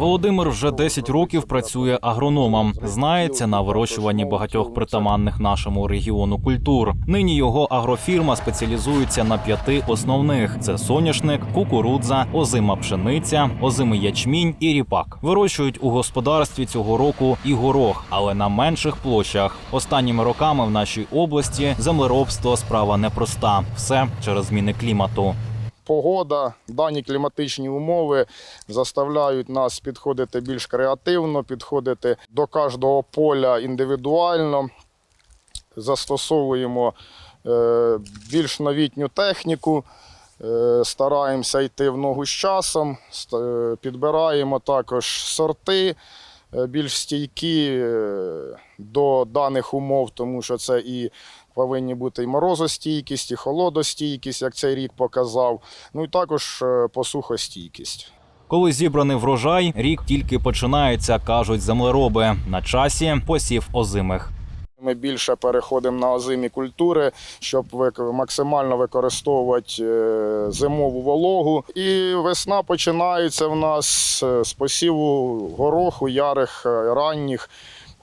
Володимир вже 10 років працює агрономом. Знається на вирощуванні багатьох притаманних нашому регіону культур. Нині його агрофірма спеціалізується на п'яти основних: це соняшник, кукурудза, озима пшениця, озимий ячмінь і ріпак. Вирощують у господарстві цього року і горох, але на менших площах. Останніми роками в нашій області землеробство справа непроста. Все через зміни клімату. Погода, дані кліматичні умови заставляють нас підходити більш креативно, підходити до кожного поля індивідуально. Застосовуємо е, більш новітню техніку, е, стараємося йти в ногу з часом, е, підбираємо також сорти більш стійкі е, до даних умов, тому що це і повинні бути і морозостійкість, і холодостійкість, як цей рік показав. Ну і також е, посухостійкість. Коли зібраний врожай, рік тільки починається, кажуть землероби. На часі посів озимих. Ми більше переходимо на озимі культури, щоб максимально використовувати е, зимову вологу. І весна починається в нас е, з посіву гороху, ярих, е, ранніх.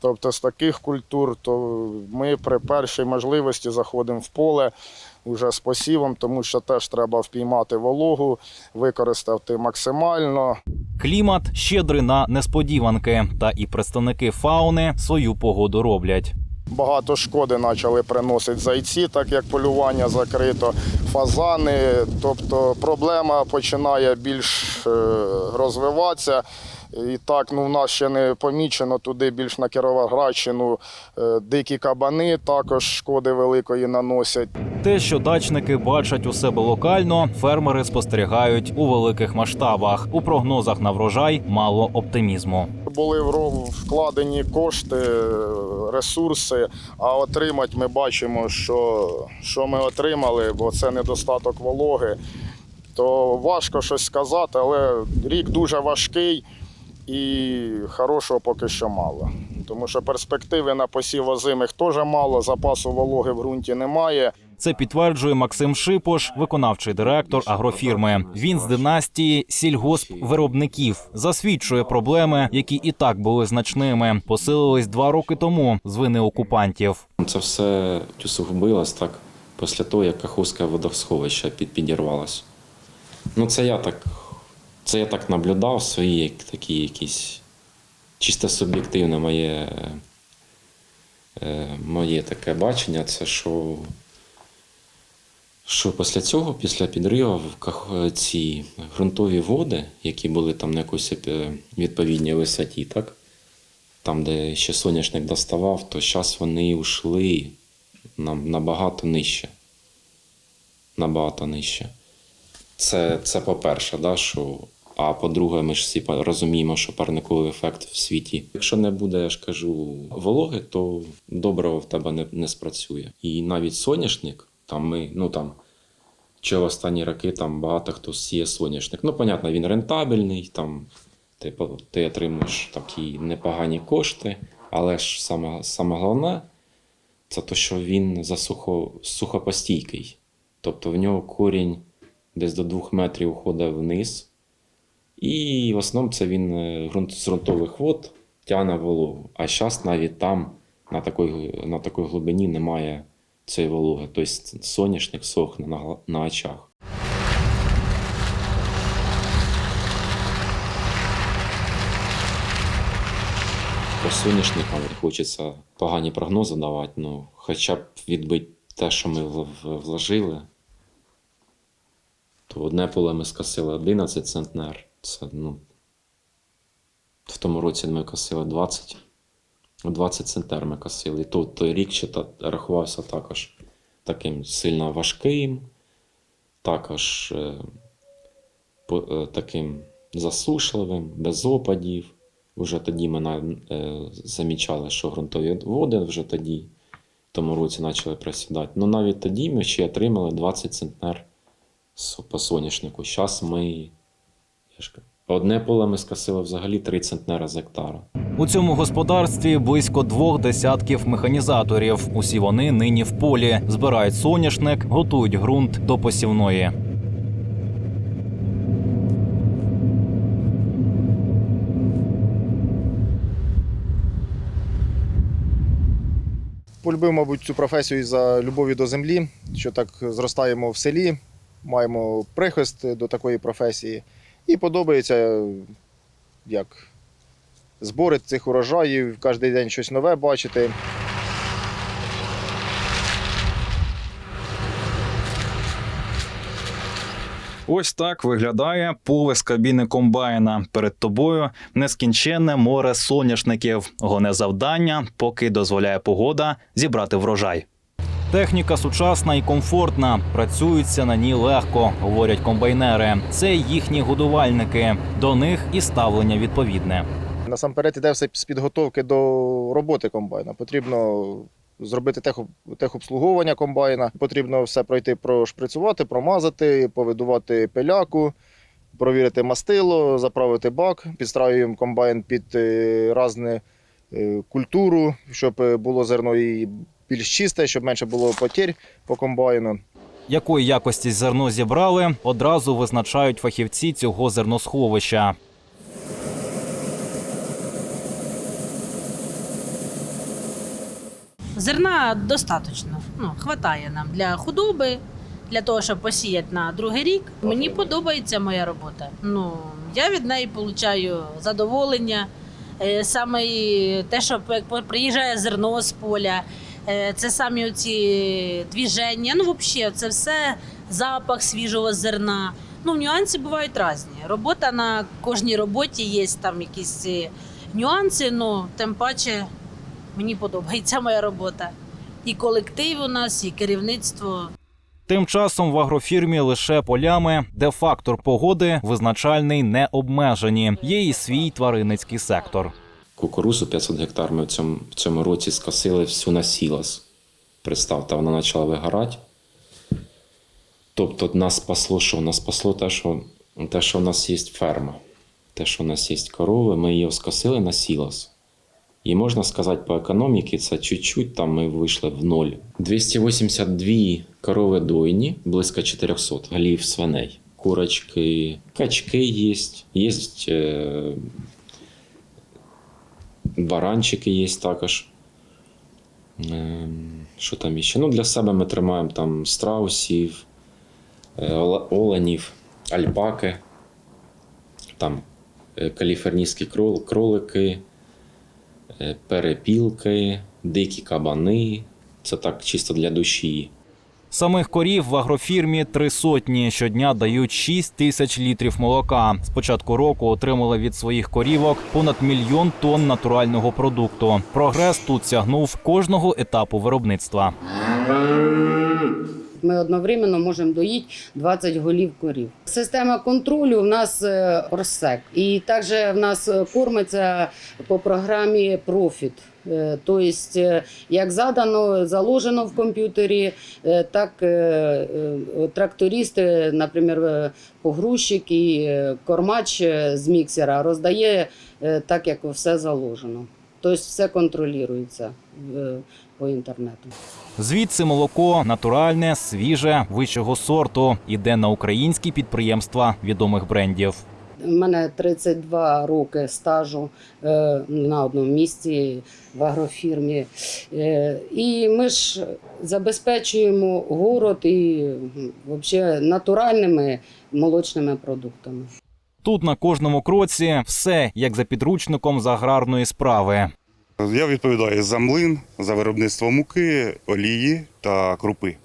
Тобто з таких культур, то ми при першій можливості заходимо в поле вже з посівом, тому що теж треба впіймати вологу, використати максимально. Клімат щедрий на несподіванки, та і представники фауни свою погоду роблять. Багато шкоди почали приносити зайці, так як полювання закрито, фазани. Тобто проблема починає більш е, розвиватися. І так, ну, в нас ще не помічено туди більш на Кіровоградщину е, дикі кабани також шкоди великої наносять. Те, що дачники бачать у себе локально, фермери спостерігають у великих масштабах. У прогнозах на врожай мало оптимізму. Були вкладені кошти, ресурси, а отримати ми бачимо, що, що ми отримали, бо це недостаток вологи. То важко щось сказати, але рік дуже важкий і хорошого поки що мало. Тому що перспективи на посів озимих теж мало, запасу вологи в ґрунті немає. Це підтверджує Максим Шипош, виконавчий директор агрофірми. Він з династії сільгоспвиробників засвідчує проблеми, які і так були значними. Посилились два роки тому з вини окупантів. Це все усугубилось так після того, як Каховське водосховище під, підірвалося. Ну, це я так, це я так наблюдав, свої такі якісь чисто суб'єктивне моє, е, моє таке бачення, це що, що після цього, після підриву, в ці ґрунтові води, які були там на якійсь е, відповідній висоті, так? там, де ще соняшник доставав, то зараз вони йшли набагато нижче. Набагато нижче. Це, це по-перше, да, що. А по-друге, ми ж всі розуміємо, що парниковий ефект в світі. Якщо не буде, я ж кажу, вологи, то доброго в тебе не, не спрацює. І навіть соняшник, там ми, ну там, чи в останні роки там багато хто сіє соняшник. Ну, понятно, він рентабельний, там ти, ти отримуєш такі непогані кошти, але ж саме, саме головне це те, що він засухо, сухопостійкий. Тобто в нього корінь десь до 2 метрів уходить вниз. І в основному це він е, з ґрунтових вод тягне вологу. А зараз навіть там на такій, на такій глибині немає цієї вологи. Тобто соняшник сохне на, на очах. По соняшникам хочеться погані прогнози давати, ну хоча б відбити те, що ми вложили. То одне поле ми скосили 11 центнер. Це, ну, в тому році ми косили 20. 20 центнер ми косили. То, рік ще рахувався також таким сильно важким, також е, е, таким засушливим, без опадів. Вже тоді ми е, замічали, що ґрунтові води вже тоді, в тому році почали просідати. Ну навіть тоді ми ще отримали 20 центнер по соняшнику. Зараз ми. Я ж кажу, Одне поле ми скасили взагалі три центнера з гектара. У цьому господарстві близько двох десятків механізаторів. Усі вони нині в полі збирають соняшник, готують ґрунт до посівної. Полюбив, мабуть, цю професію за любові до землі, що так зростаємо в селі, маємо прихист до такої професії. І подобається, як збори цих урожаїв, кожен день щось нове бачити. Ось так виглядає поле кабіни комбайна. Перед тобою нескінченне море соняшників. Головне завдання, поки дозволяє погода, зібрати врожай. Техніка сучасна і комфортна. Працюється на ній легко, говорять комбайнери. Це їхні годувальники. До них і ставлення відповідне. Насамперед іде все з підготовки до роботи комбайна. Потрібно зробити техоб- техобслуговування комбайна, потрібно все пройти, прошприцювати, промазати, повидувати пиляку, провірити мастило, заправити бак, підстраюємо комбайн під е, разне е, культуру, щоб е, було зерно і більш чисте, щоб менше було потерь по комбайну. Якої якості зерно зібрали, одразу визначають фахівці цього зерносховища. Зерна достатньо. Ну, хватає нам для худоби, для того, щоб посіяти на другий рік. Мені подобається моя робота. Ну, я від неї отримую задоволення. Е, Саме те, що приїжджає зерно з поля, це самі оці двіження. Ну, взагалі, це все запах свіжого зерна. Ну, нюанси бувають різні. Робота на кожній роботі є там якісь е, нюанси, ну тим паче Мені подобається моя робота. І колектив у нас, і керівництво. Тим часом в агрофірмі лише полями, де фактор погоди визначальний не обмежені. Є і свій тваринницький сектор. Кукурузу 500 гектар ми в цьому, в цьому році скосили всю на сілас. Представте, вона почала вигорати. Тобто нас спасло, що нас спасло те, що, те, що в нас є ферма, те, що в нас є корови, ми її скосили на сілас. І можна сказати, по економіці це чуть-чуть там ми вийшли в ноль. 282 корови дойні, близько 400 голів свиней. Курочки, качки є, є баранчики є також. Ем, Що там іще? Ну, для себе ми тримаємо там страусів, е, оленів, альпаки, там е, каліфорнійські кролики, е, перепілки, дикі кабани. Це так чисто для душі. Самих корів в агрофірмі три сотні. Щодня дають 6 тисяч літрів молока. З початку року отримали від своїх корівок понад мільйон тонн натурального продукту. Прогрес тут сягнув кожного етапу виробництва. Ми одновременно можемо доїти 20 голів корів. Система контролю в нас е, просек. І також в нас е, кормиться по програмі Profit. Тобто, як задано, заложено в комп'ютері, е, так трактористи, наприклад, погрузчик і кормач з міксера роздає так, як все заложено. Тобто все контролюється по інтернету. Звідси молоко натуральне, свіже, вищого сорту. Іде на українські підприємства відомих брендів. У мене 32 роки стажу е, на одному місці в агрофірмі. Е, і ми ж забезпечуємо город і взагалі натуральними молочними продуктами. Тут на кожному кроці все як за підручником з аграрної справи. Я відповідаю за млин, за виробництво муки, олії та крупи.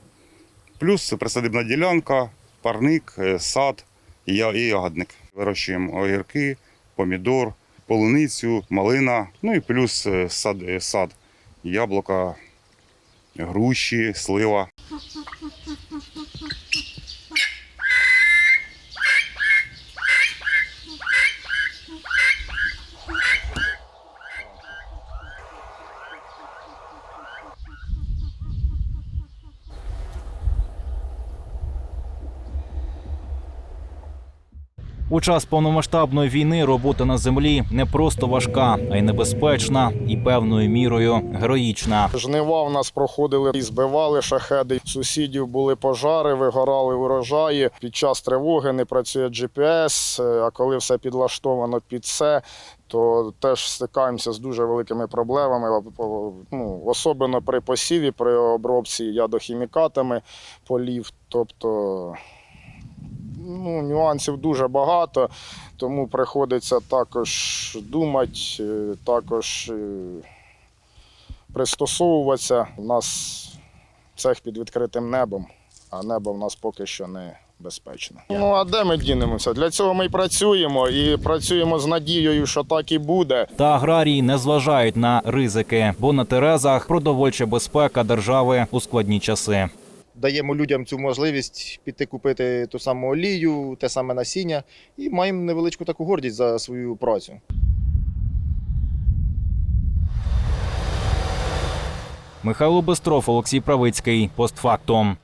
Плюс присадибна ділянка, парник, е, сад і ягодник. Вирощуємо огірки, помідор, полуницю, малина, ну і плюс е, сад, е, сад яблука, груші, слива. У час повномасштабної війни робота на землі не просто важка, а й небезпечна і певною мірою героїчна. Жнива в нас проходили і збивали шахеди. Сусідів були пожари, вигорали урожаї. Під час тривоги не працює GPS, а коли все підлаштовано під це, то теж стикаємося з дуже великими проблемами, ну, особливо при посіві, при обробці ядохімікатами полів. Тобто ну, нюансів дуже багато, тому приходиться також думати, е, також е, пристосовуватися. У нас цех під відкритим небом, а небо в нас поки що не безпечне. Ну а де ми дінемося? Для цього ми й працюємо і працюємо з надією, що так і буде. Та аграрії не зважають на ризики, бо на терезах продовольча безпека держави у складні часи. Даємо людям цю можливість піти купити ту саму олію, те саме насіння, і маємо невеличку таку гордість за свою працю. Михайло Бестров, Олексій Правицький. Постфактум.